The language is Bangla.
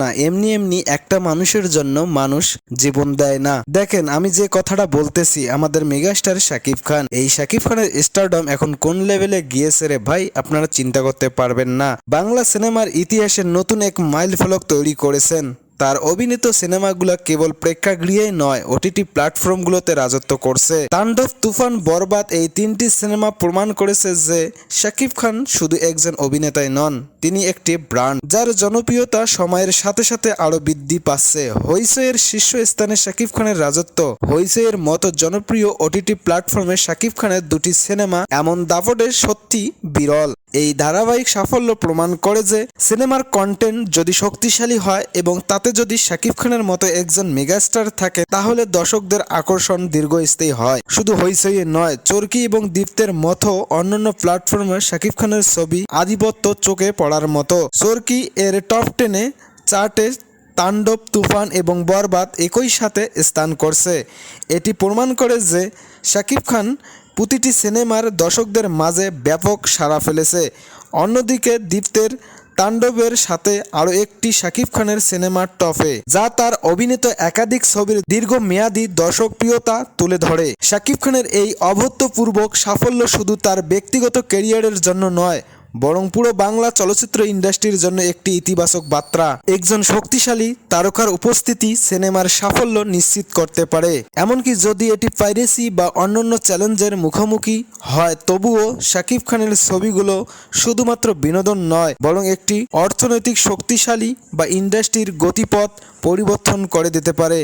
না, এমনি এমনি একটা মানুষের জন্য মানুষ জীবন দেয় না। দেখেন, আমি যে কথাটা বলতেছি, আমাদের মেগাস্টার শাকিব খান, এই শাকিব খানের স্টারডম এখন কোন লেভেলে গিয়েছে রে ভাই, আপনারা চিন্তা করতে পারবেন না। বাংলা সিনেমার ইতিহাসে নতুন এক মাইল ফলক তৈরি করেছেন। তার অভিনীত সিনেমাগুলো কেবল প্রেক্ষাগৃহেই নয় ওটিটি প্ল্যাটফর্মগুলোতে রাজত্ব করছে। তাণ্ডব, তুফান, বরবাদ এই তিনটি সিনেমা প্রমাণ করেছে যে শাকিব খান শুধু একজন অভিনেতাই নন, তিনি একটি ব্র্যান্ড, যার জনপ্রিয়তা সময়ের সাথে সাথে আরও বৃদ্ধি পাচ্ছে। হইচইয়ের শীর্ষস্থানে শাকিব খানের রাজত্ব। হইচইয়ের মতো জনপ্রিয় ওটিটি প্ল্যাটফর্মে শাকিব খানের দুটি সিনেমা এমন দাপটে সত্যি বিরল। এই ধারাবাহিক সাফল্য প্রমাণ করে যে সিনেমার কন্টেন্ট যদি শক্তিশালী হয় এবং তাতে যদি শাকিব খানের মতো একজন মেগাস্টার থাকে, তাহলে দর্শকদের আকর্ষণ দীর্ঘস্থায়ী হয়। শুধু হইচইয়ে নয়, চরকি এবং দীপ্তের মতো অন্যান্য প্ল্যাটফর্মে শাকিব খানের ছবি আধিপত্য চোখে পড়ার মতো। চরকি এর টপ টেনে চার্টে তাণ্ডব, তুফান এবং বরবাদ একই সাথে স্থান করছে। এটি প্রমাণ করে যে শাকিব খান প্রতিটি সিনেমার দর্শকদের মাঝে ব্যাপক সাড়া ফেলেছে। অন্যদিকে দীপ্তের তাণ্ডবের সাথে আরও একটি শাকিব খানের সিনেমার টপে যা তার অভিনীত একাধিক ছবির দীর্ঘমেয়াদী দর্শকপ্রিয়তা তুলে ধরে। শাকিব খানের এই অভূতপূর্বক সাফল্য শুধু তার ব্যক্তিগত ক্যারিয়ারের জন্য নয় বরং পুরো বাংলা চলচ্চিত্র ইন্ডাস্ট্রির জন্য একটি ইতিবাচক বার্তা। একজন শক্তিশালী তারকার উপস্থিতি সিনেমার সাফল্য নিশ্চিত করতে পারে। এমনকি যদি এটি পাইরেসি বা অন্যান্য চ্যালেঞ্জের মুখোমুখি হয়, তবুও শাকিব খানের ছবিগুলো শুধুমাত্র বিনোদন নয়, বরং একটি অর্থনৈতিক শক্তিশালী বা ইন্ডাস্ট্রির গতিপথ পরিবর্তন করে দিতে পারে।